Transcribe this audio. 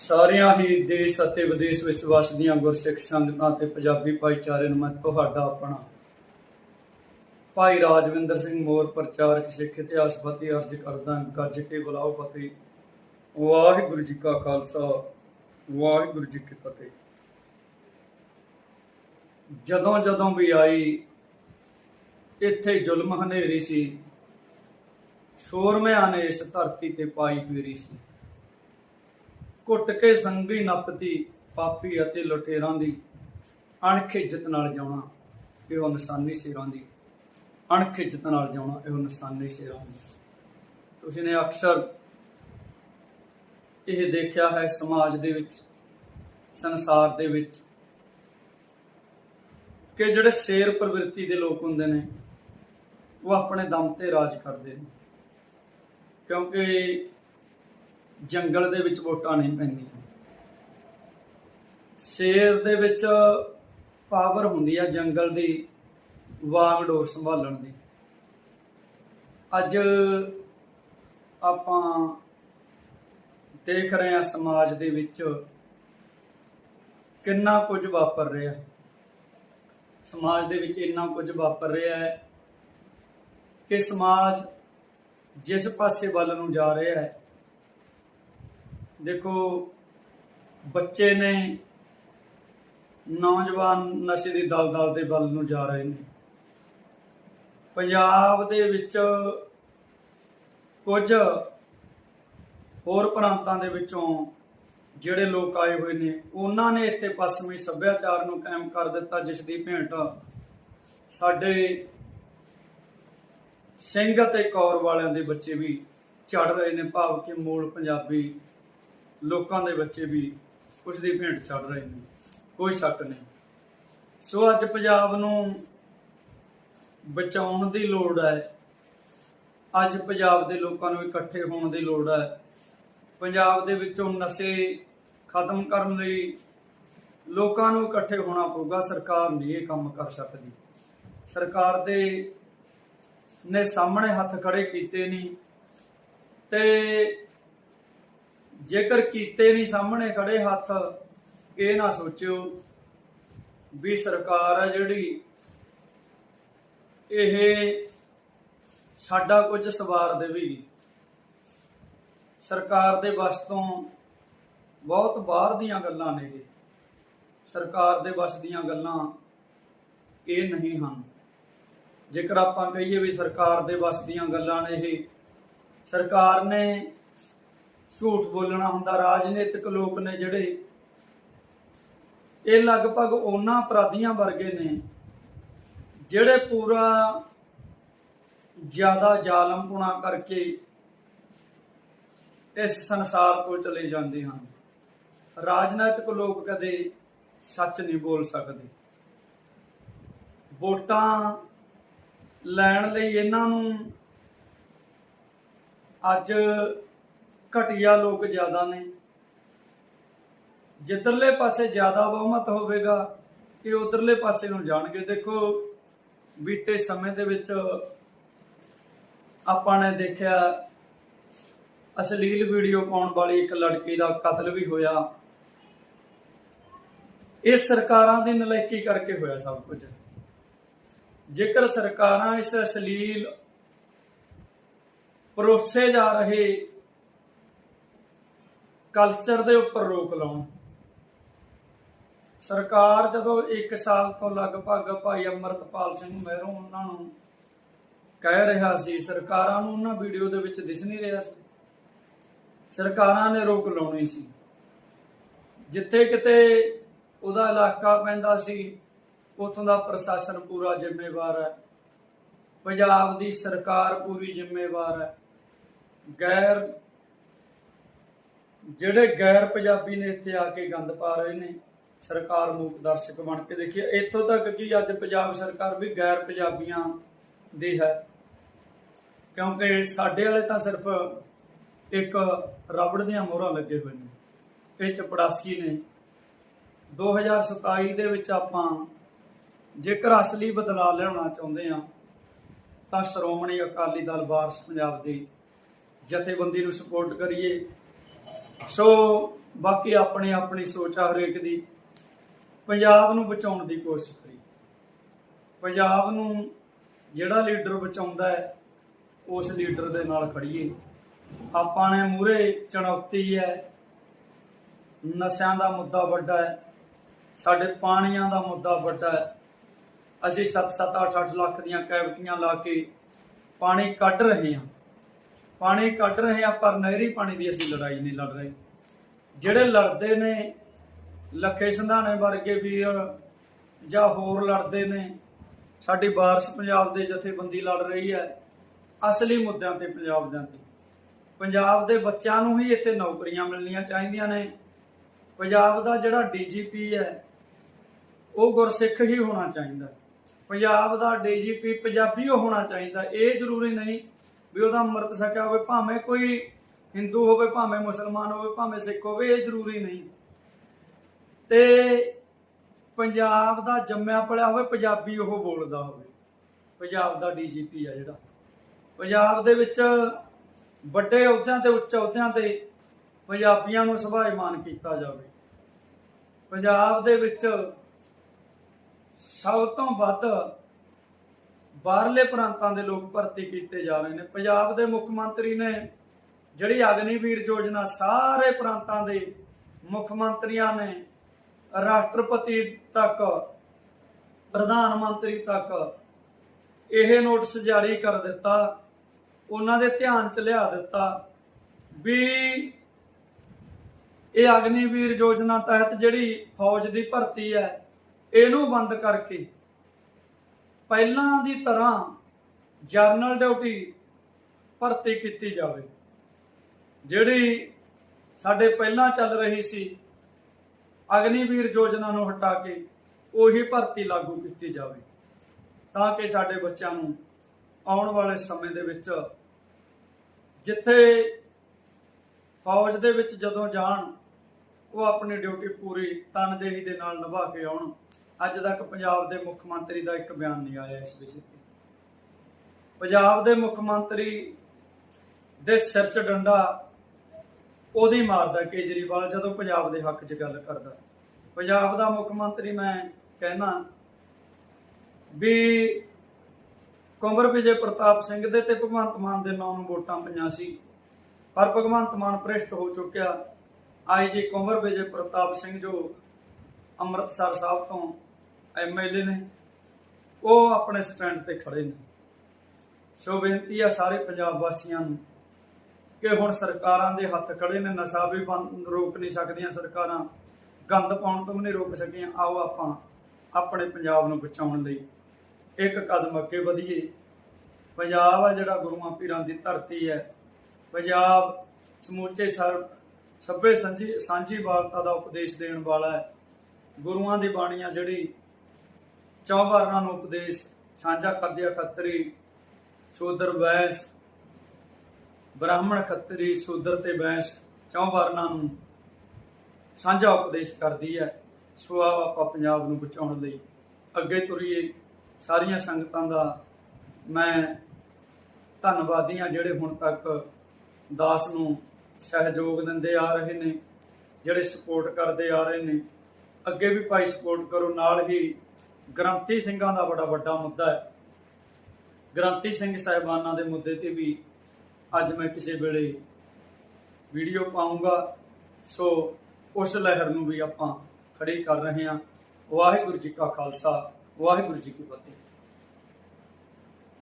ਸਾਰਿਆਂ ਹੀ ਦੇਸ਼ ਅਤੇ ਵਿਦੇਸ਼ ਵਿੱਚ ਵਸਦੀਆਂ ਗੁਰਸਿੱਖ ਸੰਗਤਾਂ ਤੇ ਪੰਜਾਬੀ ਭਾਈਚਾਰੇ ਨੂੰ ਮੈਂ ਤੁਹਾਡਾ ਆਪਣਾ ਭਾਈ ਰਾਜਵਿੰਦਰ ਸਿੰਘ ਮੋਰ ਪ੍ਰਚਾਰਕ ਸਿੱਖ ਇਤਿਹਾਸ ਅਰਜ ਕਰਦਾ ਗੱਜ ਕੇ ਬੁਲਾਓ ਫਤਿਹ ਵਾਹਿਗੁਰੂ ਜੀ ਕਾ ਖਾਲਸਾ, ਵਾਹਿਗੁਰੂ ਜੀ ਕੀ ਫਤਿਹ। ਜਦੋਂ ਜਦੋਂ ਵੀ ਆਈ, ਇੱਥੇ ਜ਼ੁਲਮ ਹਨੇਰੀ ਸੀ। ਸ਼ੋਰਮਿਆਂ ਨੇ ਇਸ ਧਰਤੀ ਤੇ ਪਾਈ ਫੇਰੀ ਸੀ। ਘੁੱਟ ਕੇ ਸੰਗੀ ਨੱਪਤੀ ਪਾਪੀ ਅਤੇ ਲੁਟੇਰਾਂ ਦੀ। ਅਣਖਿਜਤ ਨਾਲ ਜਾਣਾ ਇਹੋ ਨਿਸ਼ਾਨੀ ਸਿਰਾਂ ਦੀ। ਅਣਖ ਨਾਲ ਜਾਣਾ ਇਹੋ ਨਿਸ਼ਾਨੀ ਸਿਰਾਂ ਦੀ। ਤੁਸੀਂ ਨੇ ਅਕਸਰ ਇਹ ਦੇਖਿਆ ਹੈ ਸਮਾਜ ਦੇ ਵਿੱਚ, ਸੰਸਾਰ ਦੇ ਵਿੱਚ, ਕਿ ਜਿਹੜੇ ਸ਼ੇਰ ਪ੍ਰਵਿਰਤੀ ਦੇ ਲੋਕ ਹੁੰਦੇ ਨੇ, ਉਹ ਆਪਣੇ ਦਮ ਤੇ ਰਾਜ ਕਰਦੇ ਨੇ। ਕਿਉਂਕਿ ਜੰਗਲ ਦੇ ਵਿੱਚ ਵੋਟਾਂ ਨਹੀਂ ਪੈਂਦੀਆਂ। ਸ਼ੇਰ ਦੇ ਵਿੱਚ ਪਾਵਰ ਹੁੰਦੀ ਆ ਜੰਗਲ ਦੀ, ਵਾਂਗ ਡੋਰ ਸੰਭਾਲਣ ਦੀ। ਅੱਜ ਆਪਾਂ ਦੇਖ ਰਹੇ ਹਾਂ ਸਮਾਜ ਦੇ ਵਿੱਚ ਕਿੰਨਾ ਕੁਝ ਵਾਪਰ ਰਿਹਾ। ਹੈ ਸਮਾਜ ਦੇ ਵਿੱਚ ਇੰਨਾ ਕੁਝ ਵਾਪਰ ਰਿਹਾ ਹੈ ਕਿ ਸਮਾਜ ਜਿਸ ਪਾਸੇ ਵੱਲ ਨੂੰ ਜਾ ਰਿਹਾ ਹੈ ਦੇਖੋ, ਬੱਚੇ ਨੇ ਨੌਜਵਾਨ ਨਸ਼ੇ ਦੀ ਦਲਦਲ ਦੇ ਵੱਲ ਨੂੰ ਜਾ ਰਹੇ ਨੇ। ਪੰਜਾਬ ਦੇ ਵਿੱਚ ਕੁਝ ਹੋਰ ਪ੍ਰਾਂਤਾਂ ਦੇ ਵਿੱਚੋਂ ਜਿਹੜੇ ਲੋਕ ਆਏ ਹੋਏ ਨੇ, ਉਹਨਾਂ ਨੇ ਇੱਥੇ ਪੱਛਮੀ ਸੱਭਿਆਚਾਰ ਨੂੰ ਕਾਇਮ ਕਰ ਦਿੱਤਾ ਜਿਸ ਦੀ ਭੇਂਟ। ਸਾਡੇ ਸਿੰਘ ਅਤੇ ਕੌਰ ਵਾਲਿਆਂ ਦੇ ਬੱਚੇ ਵੀ ਚੜ ਰਹੇ ਨੇ, ਭਾਵ ਕਿ ਮੂਲ ਪੰਜਾਬੀ ਲੋਕਾਂ ਦੇ ਬੱਚੇ ਵੀ ਕੁਛ ਦੀ ਭੇਂਟ ਚੜ ਰਹੇ ਨੇ। ਕੋਈ ਸ਼ੱਕ ਨਹੀਂ। ਸੋ ਅੱਜ ਪੰਜਾਬ ਨੂੰ ਬਚਾਉਣ ਦੀ ਲੋੜ ਹੈ। ਅੱਜ ਪੰਜਾਬ ਦੇ ਲੋਕਾਂ ਨੂੰ ਇਕੱਠੇ ਹੋਣ ਦੀ ਲੋੜ ਹੈ। ਪੰਜਾਬ ਦੇ ਵਿੱਚੋਂ ਨਸ਼ੇ ਖਤਮ ਕਰਨ ਲਈ ਲੋਕਾਂ ਨੂੰ ਇਕੱਠੇ ਹੋਣਾ ਪਊਗਾ। ਸਰਕਾਰ ਨਹੀਂ ਇਹ ਕੰਮ ਕਰ ਸਕਦੀ। ਸਰਕਾਰ ਦੇ ਨੇ ਸਾਹਮਣੇ ਹੱਥ ਖੜੇ ਕੀਤੇ ਨਹੀਂ ਤੇ ਜੇਕਰ ਕੀਤੇ ਨਹੀਂ ਸਾਹਮਣੇ ਖੜੇ ਹੱਥ, ਇਹ ਨਾ ਸੋਚਿਓ ਵੀ ਸਰਕਾਰ ਹੈ ਜਿਹੜੀ ਇਹ ਸਾਡਾ ਕੁਝ ਸਵਾਰ ਦੇਵੇਗੀ ਸਰਕਾਰ ਦੇ ਵੱਸ ਤੋਂ ਬਹੁਤ ਬਾਹਰ ਦੀਆਂ ਗੱਲਾਂ ਨੇ ਇਹ। ਸਰਕਾਰ ਦੇ ਵੱਸ ਦੀਆਂ ਗੱਲਾਂ ਇਹ ਨਹੀਂ ਹਨ। ਜੇਕਰ ਆਪਾਂ ਕਹੀਏ ਵੀ ਸਰਕਾਰ ਦੇ ਵੱਸ ਦੀਆਂ ਗੱਲਾਂ ਨੇ ਇਹ, ਸਰਕਾਰ ਨੇ ਝੂਠ ਬੋਲਣਾ ਹੁੰਦਾ। ਰਾਜਨੀਤਿਕ ਲੋਕ ਨੇ ਜਿਹੜੇ ਇਹ ਲਗਭਗ ਉਹਨਾਂ ਅਪਰਾਧੀਆਂ ਵਰਗੇ ਨੇ, ਜਿਹੜੇ ਪੂਰਾ ਜ਼ਿਆਦਾ ਜ਼ਾਲਮਪੁਣਾ ਕਰਕੇ ਇਸ ਸੰਸਾਰ ਤੋਂ ਚਲੇ ਜਾਂਦੇ ਹਨ। ਰਾਜਨੀਤਿਕ ਲੋਕ ਕਦੇ ਸੱਚ ਨਹੀਂ ਬੋਲ ਸਕਦੇ। ਵੋਟਾਂ ਲੈਣ ਲਈ ਇਹਨਾਂ ਨੂੰ ਅੱਜ ਘਟੀਆ ਲੋਕ ਜ਼ਿਆਦਾ ਨੇ। ਜਿੱਧਰਲੇ ਪਾਸੇ ਜ਼ਿਆਦਾ ਬਹੁਮਤ ਹੋਵੇਗਾ, ਇਹ ਉਧਰਲੇ ਪਾਸੇ ਨੂੰ ਜਾਣਗੇ। ਦੇਖੋ, ਬੀਤੇ ਸਮੇਂ ਦੇ ਵਿੱਚ ਆਪਾਂ ਨੇ ਦੇਖਿਆ, ਅਸ਼ਲੀਲ ਵੀਡੀਓ ਪਾਉਣ ਵਾਲੀ ਇੱਕ ਲੜਕੀ ਦਾ ਕਤਲ ਵੀ ਹੋਇਆ। ਇਹ ਸਰਕਾਰਾਂ ਦੀ ਨਲਾਇਕੀ ਕਰਕੇ ਹੋਇਆ ਸਭ ਕੁਝ। ਜੇਕਰ ਸਰਕਾਰਾਂ ਇਸ ਅਸ਼ਲੀਲ ਪਰੋਸੇ ਜਾ ਰਹੇ ਕਲਚਰ ਦੇ ਉੱਪਰ ਰੋਕ ਲਾਉਣ। ਸਰਕਾਰ ਜਦੋਂ 1 ਸਾਲ ਤੋਂ ਲਗਭਗ ਭਾਈ ਅਮਰਤਪਾਲ ਸਿੰਘ ਮਹਿਰੋਂ ਉਹਨਾਂ ਨੂੰ ਕਹਿ ਰਿਹਾ ਸੀ, ਸਰਕਾਰਾਂ ਨੂੰ ਉਹਨਾਂ ਵੀਡੀਓ ਦੇ ਵਿੱਚ ਦਿਸ ਨਹੀਂ ਰਿਹਾ ਸੀ। ਸਰਕਾਰਾਂ ਨੇ ਰੋਕ ਲਾਉਣੀ ਸੀ। ਜਿੱਥੇ ਕਿਤੇ ਉਹਦਾ ਇਲਾਕਾ ਪੈਂਦਾ ਸੀ, ਉਥੋਂ ਦਾ ਪ੍ਰਸ਼ਾਸਨ ਪੂਰਾ ਜ਼ਿੰਮੇਵਾਰ ਹੈ। ਪੰਜਾਬ ਦੀ ਸਰਕਾਰ ਪੂਰੀ ਜ਼ਿੰਮੇਵਾਰ ਹੈ। ਗੈਰ ਜਿਹੜੇ ਗੈਰ ਪੰਜਾਬੀ ਨੇ ਇੱਥੇ ਆ ਕੇ ਗੰਦ ਪਾ ਰਹੇ ਨੇ, ਸਰਕਾਰ ਮੂਕ ਦਰਸ਼ਕ ਬਣ ਕੇ ਦੇਖੀਏ, ਇੱਥੋਂ ਤੱਕ ਕਿ ਅੱਜ ਪੰਜਾਬ ਸਰਕਾਰ ਵੀ ਗੈਰ ਪੰਜਾਬੀਆਂ ਦੀ ਹੈ। ਕਿਉਂਕਿ ਸਾਡੇ ਵਾਲੇ ਤਾਂ ਸਿਰਫ ਇੱਕ ਰਬੜ ਦੀਆਂ ਮੋਹਰਾਂ ਲੱਗੇ ਹੋਏ ਨੇ ਇਹ ਚਪੜਾਸੀ ਨੇ। 2027 ਦੇ ਵਿੱਚ ਆਪਾਂ ਜੇਕਰ ਅਸਲੀ ਬਦਲਾਅ ਲਿਆਉਣਾ ਚਾਹੁੰਦੇ ਆ ਤਾਂ ਸ਼੍ਰੋਮਣੀ ਅਕਾਲੀ ਦਲ ਵਾਰਸ ਪੰਜਾਬ ਦੀ ਜਥੇਬੰਦੀ ਨੂੰ ਸਪੋਰਟ ਕਰੀਏ। ਸੋ ਬਾਕੀ ਆਪਣੀ ਆਪਣੀ ਸੋਚ ਆ ਹਰੇਕ ਦੀ। ਪੰਜਾਬ ਨੂੰ ਬਚਾਉਣ ਦੀ ਕੋਸ਼ਿਸ਼ ਕਰੀ ਪੰਜਾਬ ਨੂੰ ਜਿਹੜਾ ਲੀਡਰ ਬਚਾਉਂਦਾ ਹੈ, ਉਸ ਲੀਡਰ ਦੇ ਨਾਲ ਖੜੀਏ ਆਪਾਂ ਨੇ ਮੂਰੇ ਚੁਣੌਤੀ ਹੈ, ਨਸ਼ਿਆਂ ਦਾ ਮੁੱਦਾ ਵੱਡਾ ਹੈ, ਸਾਡੇ ਪਾਣੀਆਂ ਦਾ ਮੁੱਦਾ ਵੱਡਾ ਹੈ। ਅਸੀਂ 7-7 8-8 ਲੱਖ ਦੀਆਂ ਕੈਵਟੀਆਂ ਲਾ ਕੇ ਪਾਣੀ ਕੱਢ ਰਹੇ ਹਾਂ। ਪਾਣੀ ਕੱਢ ਰਹੇ ਹਾਂ, ਪਰ ਨਹਿਰੀ ਪਾਣੀ ਦੀ ਅਸੀਂ ਲੜਾਈ ਨਹੀਂ ਲੜ ਰਹੇ। ਜਿਹੜੇ ਲੜਦੇ ਨੇ, ਲੱਖੇ ਸੰਧਾਣੇ ਵਰਗੇ ਵੀਰ ਜਾਂ ਹੋਰ ਲੜਦੇ ਨੇ, ਸਾਡੀ ਵਾਰਸ ਪੰਜਾਬ ਦੇ ਜਥੇਬੰਦੀ ਲੜ ਰਹੀ ਹੈ, ਅਸਲੀ ਮੁੱਦਿਆਂ ਤੇ ਪੰਜਾਬ ਦੇ ਤੇ ਪੰਜਾਬ ਦੇ ਬੱਚਿਆਂ ਨੂੰ ਹੀ ਇੱਥੇ ਨੌਕਰੀਆਂ ਮਿਲਣੀਆਂ ਚਾਹੀਦੀਆਂ ਨੇ। ਪੰਜਾਬ ਦਾ ਜਿਹੜਾ ਡੀਜੀਪੀ ਹੈ, ਉਹ ਗੁਰਸਿੱਖ ਹੀ ਹੋਣਾ ਚਾਹੀਦਾ। ਪੰਜਾਬ ਦਾ ਡੀਜੀਪੀ ਪੰਜਾਬੀ ਓ ਹੋਣਾ ਚਾਹੀਦਾ, ਇਹ ਜ਼ਰੂਰੀ ਨਹੀਂ ਵੀ ਉਹਦਾ ਅੰਮ੍ਰਿਤ ਛਕਿਆ ਹੋਵੇ, ਭਾਵੇਂ ਕੋਈ ਹਿੰਦੂ ਹੋਵੇ, ਭਾਵੇਂ ਮੁਸਲਮਾਨ ਹੋਵੇ, ਭਾਵੇਂ ਸਿੱਖ ਹੋਵੇ, ਇਹ ਜ਼ਰੂਰੀ ਨਹੀਂ। ਤੇ ਪੰਜਾਬ ਦਾ ਜੰਮਿਆ ਪਲਿਆ ਹੋਵੇ, ਪੰਜਾਬੀ ਉਹ ਬੋਲਦਾ ਹੋਵੇ। ਪੰਜਾਬ ਦਾ ਡੀਜੀਪੀ ਆ ਜਿਹੜਾ। ਪੰਜਾਬ ਦੇ ਵਿੱਚ ਵੱਡੇ ਅਹੁਦਿਆਂ ਤੇ ਉੱਚ ਅਹੁਦਿਆਂ ਤੇ ਪੰਜਾਬੀਆਂ ਨੂੰ ਸੁਭਾਈਮਾਨ ਕੀਤਾ ਜਾਵੇ। ਪੰਜਾਬ ਦੇ ਵਿੱਚ ਸਭ ਤੋਂ ਵੱਧ ਬਾਹਰਲੇ ਪ੍ਰਾਂਤਾਂ ਦੇ ਲੋਕ ਭਰਤੀ ਕੀਤੇ ਜਾ ਰਹੇ ਨੇ। ਪੰਜਾਬ ਦੇ ਮੁੱਖ ਮੰਤਰੀ ਨੇ ਜਿਹੜੀ ਅਗਨੀਵੀਰ ਯੋਜਨਾ ਸਾਰੇ ਪ੍ਰਾਂਤਾਂ ਦੇ ਮੁੱਖ ਮੰਤਰੀਆਂ ਨੇ ਰਾਸ਼ਟਰਪਤੀ ਤੱਕ, ਪ੍ਰਧਾਨ ਮੰਤਰੀ ਤੱਕ ਇਹ ਨੋਟਿਸ ਜਾਰੀ ਕਰ ਦਿੱਤਾ। ਉਹਨਾਂ ਦੇ ਧਿਆਨ ਚ ਲਿਆ ਦਿੱਤਾ ਵੀ ਇਹ ਅਗਨੀਵੀਰ ਯੋਜਨਾ ਤਹਿਤ ਜਿਹੜੀ ਫੌਜ ਦੀ ਭਰਤੀ ਹੈ, ਇਹਨੂੰ ਬੰਦ ਕਰਕੇ ਪਹਿਲਾਂ ਦੀ ਤਰ੍ਹਾਂ ਜਰਨਲ ਡਿਊਟੀ ਭਰਤੀ ਕੀਤੀ ਜਾਵੇ। ਜਿਹੜੀ ਸਾਡੇ ਪਹਿਲਾਂ ਚੱਲ ਰਹੀ ਸੀ, ਅਗਨੀਵੀਰ ਯੋਜਨਾ ਨੂੰ ਹਟਾ ਕੇ ਉਹੀ ਭਰਤੀ ਲਾਗੂ ਕੀਤੀ ਜਾਵੇ, ਤਾਂ ਕਿ ਸਾਡੇ ਬੱਚਿਆਂ ਨੂੰ ਆਉਣ ਵਾਲੇ ਸਮੇਂ ਦੇ ਵਿੱਚ ਜਿੱਥੇ ਫੌਜ ਦੇ ਵਿੱਚ ਜਦੋਂ ਜਾਣ, ਉਹ ਆਪਣੀ ਡਿਊਟੀ ਪੂਰੀ ਤਨਦੇਹੀ ਦੇ ਨਾਲ ਨਿਭਾ ਕੇ ਆਉਣ। ਅੱਜ ਤੱਕ ਪੰਜਾਬ ਦੇ ਮੁੱਖ ਮੰਤਰੀ ਦਾ ਇੱਕ ਬਿਆਨ ਨਹੀਂ ਆਇਆ ਇਸ ਵਿਸ਼ੇ ਤੇ। ਪੰਜਾਬ ਦੇ ਮੁੱਖ ਮੰਤਰੀ ਦੇ ਸਿਰ 'ਚ ਡੰਡਾ ਉਹਦੀ ਮਾਰਦਾ ਕੇਜਰੀਵਾਲ ਜਦੋਂ ਪੰਜਾਬ ਦੇ ਹੱਕ 'ਚ ਗੱਲ ਕਰਦਾ। ਪੰਜਾਬ ਦਾ ਮੁੱਖ ਮੰਤਰੀ ਮੈਂ ਕਹਿਣਾ ਵੀ ਕੁੰਵਰ ਵਿਜੇ ਪ੍ਰਤਾਪ ਸਿੰਘ ਦੇ ਤੇ ਭਗਵੰਤ ਮਾਨ ਦੇ ਨਾਂ ਨੂੰ ਵੋਟਾਂ ਪਈਆਂ ਸੀ। ਪਰ ਭਗਵੰਤ ਮਾਨ ਭ੍ਰਿਸ਼ਟ ਹੋ ਚੁੱਕਿਆ। ਆਈਜੀ ਕੁੰਵਰ ਵਿਜੇ ਪ੍ਰਤਾਪ ਸਿੰਘ ਜੋ ਅੰਮ੍ਰਿਤਸਰ ਸਾਹਿਬ ਤੋਂ ਐਮਐਲਏ ਨੇ। ਉਹ ਆਪਣੇ ਸਟੈਂਡ ਤੇ ਖੜੇ ਨੇ। ਸੋ ਬੇਨਤੀ ਆ ਸਾਰੇ ਪੰਜਾਬ ਵਾਸੀਆਂ ਨੂੰ ਕਿ ਹੁਣ ਸਰਕਾਰਾਂ ਦੇ ਹੱਥ ਖੜੇ ਨੇ। ਨਸ਼ਾ ਵੀ ਬੰਦ, ਰੋਕ ਨਹੀਂ ਸਕਦੀਆਂ ਸਰਕਾਰਾਂ। ਗੰਦ ਪਾਉਣ ਤੋਂ ਵੀ ਨਹੀਂ ਰੋਕ ਸਕੀਆਂ। ਆਓ ਆਪਾਂ ਆਪਣੇ ਪੰਜਾਬ ਨੂੰ ਬਚਾਉਣ ਲਈ ਇੱਕ ਕਦਮ ਅੱਗੇ ਵਧੀਏ। ਪੰਜਾਬ ਆ ਜਿਹੜਾ ਗੁਰੂਆਂ ਪੀਰਾਂ ਦੀ ਧਰਤੀ ਹੈ। ਪੰਜਾਬ ਸਮੁੱਚੇ ਸਰ, ਸਭੇ ਸਾਂਝੀ ਸਾਂਝੀ ਵਾਰਤਾ ਦਾ ਉਪਦੇਸ਼ ਦੇਣ ਵਾਲਾ ਹੈ। ਗੁਰੂਆਂ ਦੀ ਬਾਣੀਆਂ ਜਿਹੜੀ ਚੌਬਾਰਾਂ ਨੂੰ ਉਪਦੇਸ਼, ਸਾਂਝਾ ਕਰਦਿਆ ਖੱਤਰੀ ਸ਼ੂਦਰ ਵੈਸ, ਬ੍ਰਾਹਮਣ ਖੱਤਰੀ ਸ਼ੂਦਰ ਤੇ ਵੈਸ ਚੌਬਾਰਾਂ ਨੂੰ ਸਾਂਝਾ ਉਪਦੇਸ਼ ਕਰਦੀ ਹੈ। ਸੋ ਆਪਾਂ ਪੰਜਾਬ ਨੂੰ ਬਚਾਉਣ ਲਈ ਅੱਗੇ ਤੁਰੀਏ। ਸਾਰੀਆਂ ਸੰਗਤਾਂ ਦਾ ਮੈਂ ਧੰਨਵਾਦੀ ਹਾਂ ਜਿਹੜੇ ਹੁਣ ਤੱਕ ਦਾਸ ਨੂੰ ਸਹਿਯੋਗ ਦਿੰਦੇ ਆ ਰਹੇ ਨੇ, ਜਿਹੜੇ ਸਪੋਰਟ ਕਰਦੇ ਆ ਰਹੇ ਨੇ। ਅੱਗੇ ਵੀ ਭਾਈ ਸਪੋਰਟ ਕਰੋ, ਨਾਲ ਹੀ ਗ੍ਰੰਥੀ ਸਿੰਘਾਂ ਦਾ ਬੜਾ ਵੱਡਾ ਮੁੱਦਾ ਹੈ। ਗ੍ਰੰਥੀ ਸਿੰਘ ਸਾਹਿਬਾਨਾਂ ਦੇ ਮੁੱਦੇ ਤੇ ਵੀ ਅੱਜ ਮੈਂ ਕਿਸੇ ਵੇਲੇ ਵੀਡੀਓ ਪਾਉਂਗਾ। ਸੋ ਉਸ ਲਹਿਰ ਨੂੰ ਵੀ ਆਪਾਂ ਖੜੀ ਕਰ ਰਹੇ ਹਾਂ। ਵਾਹਿਗੁਰੂ ਜੀ ਕਾ ਖਾਲਸਾ, ਵਾਹਿਗੁਰੂ ਜੀ ਕੀ ਫਤਿਹ।